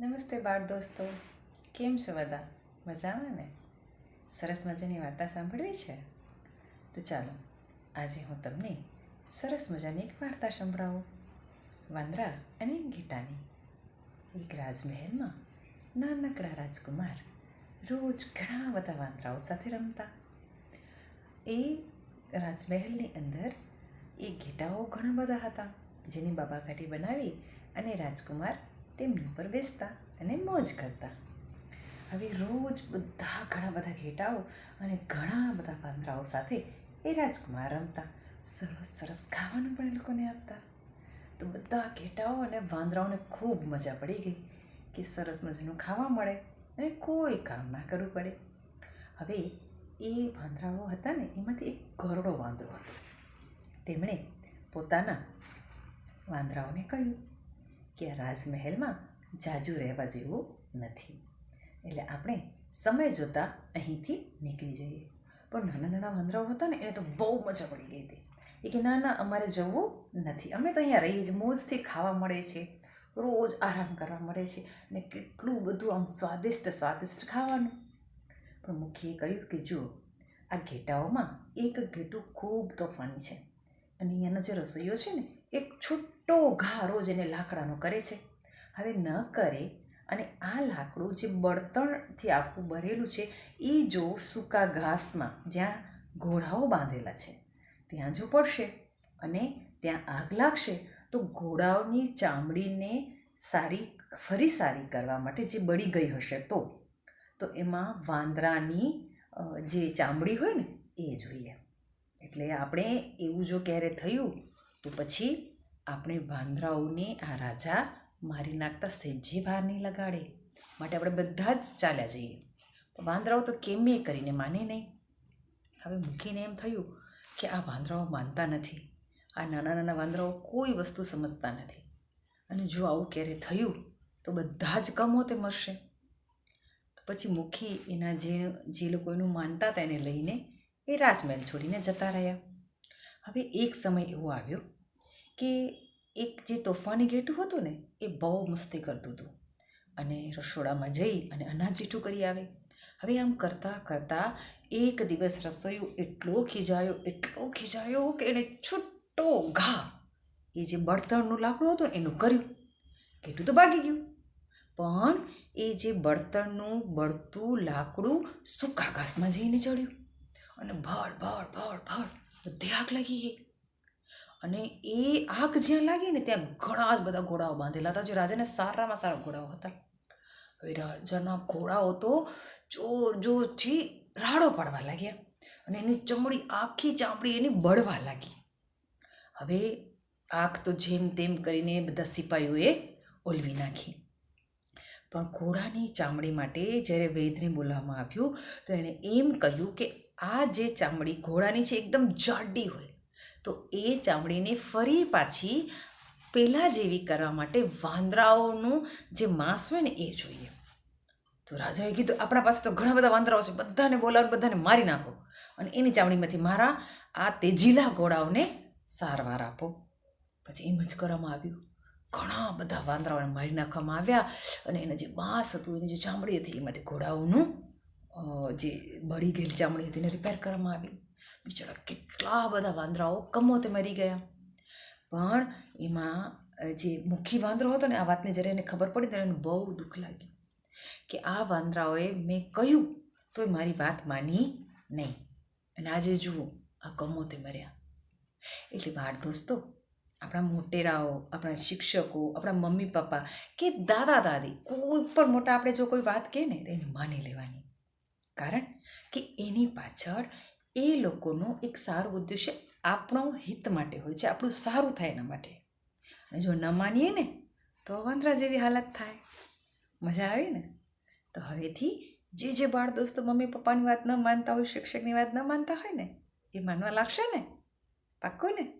નમસ્તે બાળ દોસ્તો. કેમ છો બધા? મજામાં ને? સરસ મજાની વાર્તા સાંભળવી છે? તો ચાલો, આજે હું તમને સરસ મજાની એક વાર્તા સંભળાવું. વાંદરા અને ગીટાની એક રાજમહેલમાં નાનકડા રાજકુમાર રોજ ઘણા બધા વાંદરાઓ સાથે રમતા. એ રાજમહેલની અંદર એ ઘેટાઓ ઘણા બધા હતા, જેની બાબાકાઠી બનાવી અને રાજકુમાર તેમની ઉપર બેસતા અને મોજ કરતા. હવે રોજ બધા ઘણા બધા ઘેટાઓ અને ઘણા બધા વાંદરાઓ સાથે એ રાજકુમાર રમતા. સરસ સરસ ખાવાનું પણ એ લોકોને આપતા. તો બધા ઘેટાઓ અને વાંદરાઓને ખૂબ મજા પડી ગઈ કે સરસ મજાનું ખાવા મળે અને કોઈ કામ ના કરવું પડે. હવે એ વાંદરાઓ હતા ને, એમાંથી એક ઘરડો વાંદરો હતો. તેમણે પોતાના વાંદરાઓને કહ્યું કે રાજમહેલમાં જાજુ રહેવા જેવું નથી. એટલે આપણે સમય જોતાં અહીંથી નીકળી જઈએ. પણ નાના નાના વાંદરાઓ હતા ને, એને તો બહુ મજા પડી ગઈ હતી. એ કે ના ના, અમારે જવું નથી. અમે તો અહીંયા રહીએ છીએ, મોજથી ખાવા મળે છે, રોજ આરામ કરવા મળે છે અને કેટલું બધું આમ સ્વાદિષ્ટ સ્વાદિષ્ટ ખાવાનું. પણ મુખીએ કહ્યું કે જુઓ, આ ઘેટાઓમાં એક ઘેટું ખૂબ તોફાની છે. અને અહીંયાનો જે રસોઈયો છે ને, એક છૂટો ઘા રોજ એને લાકડાનો કરે છે. હવે ન કરે અને આ લાકડું જે બળતણથી આખું ભરેલું છે, એ જો સૂકા ઘાસમાં જ્યાં ઘોડાઓ બાંધેલા છે, ત્યાં જો પડશે અને ત્યાં આગ લાગશે, તો ઘોડાઓની ચામડીને સારી, ફરી સારી કરવા માટે જે બળી ગઈ હશે તો તો એમાં વાંદરાની જે ચામડી હોય ને, એ જોઈએ. એટલે આપણે એવું જો ક્યારે થયું, તો પછી આપણે વાંદરાઓને આ રાજા મારી નાખતા સહેજે બહાર નહીં લગાડે. માટે આપણે બધા જ ચાલ્યા જઈએ. વાંદરાઓ તો કેમે કરીને માને નહીં. હવે મૂકીને એમ થયું કે આ વાંદરાઓ માનતા નથી. આ નાના નાના વાંદરાઓ કોઈ વસ્તુ સમજતા નથી. અને જો આવું ક્યારે થયું, તો બધા જ કમોતે મરશે. પછી મુખી એના જે જે લોકો એનું માનતા હતા એને લઈને એ રાજમહેલ છોડીને જતા રહ્યા. હવે એક સમય એવો આવ્યો કે એક જે તોફાની ઘેટું હતું ને, એ બહુ મસ્તી કરતું હતું. અને રસોડામાં જઈ અને અનાજ જેઠું કરી આવે. હવે આમ કરતાં કરતાં એક દિવસ રસોઈયો એટલો ખીજાયો એટલો ખીજાયો કે એણે છૂટો ઘા, એ જે બળતણનું લાકડું હતું એનું કર્યું. ઘેટું તો ભાગી ગયું. પણ એ જે બળતણનું, બળતું લાકડું સૂકા ઘાસમાં જઈને ચડ્યું. અને ભળ ભળ ભળ ભળ બધી આગ લાગી ગઈ. અને એ આગ જ્યાં લાગી ને ત્યાં ઘણા જ બધા ઘોડાઓ બાંધેલા હતા, જે રાજાને સારામાં સારા ઘોડાઓ હતા. હવે રાજાના ઘોડાઓ તો જોર જોરથી રાડો પાડવા લાગ્યા અને એની ચમડી આખી ચામડી એની બળવા લાગી. હવે આગ તો જેમ તેમ કરીને બધા સિપાહીઓએ ઓલવી નાખી. પણ ઘોડાની ચામડી માટે જ્યારે વૈદને બોલાવવામાં આવ્યું તો એણે એમ કહ્યું કે આ જે ચામડી ઘોડાની છે, એકદમ જાડી હોય. તો એ ચામડીને ફરી પાછી પહેલાં જેવી કરવા માટે વાંદરાઓનું જે માંસ હોય ને એ જોઈએ. તો રાજાએ કીધું, આપણા પાસે તો ઘણા બધા વાંદરાઓ છે, બધાને બોલાવો બધાને મારી નાખો અને એની ચામડીમાંથી મારા આ તેજીલા ઘોડાઓને સારવાર આપો. પછી એમ જ કરવામાં આવ્યું. ઘણા બધા વાંદરાઓને મારી નાખવામાં આવ્યા અને એના જે માંસ હતું, એની જે ચામડી હતી, એમાંથી ઘોડાઓનું જે બળી ગયેલી ચામડી હતી એને રિપેર કરવામાં આવી. બિચારા કેટલા બધા વાંદરાઓ, કમોતે મરી ગયા. પણ એમાં જે મુખી વાંદરો હતો ને, આ વાતને જ્યારે એને ખબર પડી ત્યારે એને બહુ દુઃખ લાગ્યું કે આ વાંદરાઓએ મેં કહ્યું તોય મારી વાત માની નહીં. અને આજે જુઓ, આ કમોતે મર્યા. એટલે બાળ દોસ્તો, આપણા મોટેરાઓ, આપણા શિક્ષકો, આપણા મમ્મી પપ્પા કે દાદા દાદી, કોઈ પણ મોટા આપણે જો કોઈ વાત કહે ને, તો એને માની લેવાની. કારણ કે એની પાછળ એ લોકોનો એક સારો ઉદ્દેશ્ય આપણો હિત માટે હોય છે, આપણું સારું થાય એના માટે. અને જો ન માનીએ ને, તો વાંદરા જેવી હાલત થાય. મજા આવી ને? તો હવેથી જે જે બાળ દોસ્તો મમ્મી પપ્પાની વાત ન માનતા હોય, શિક્ષકની વાત ન માનતા હોય ને, એ માનવા લાગશે ને? પાક્કું ને?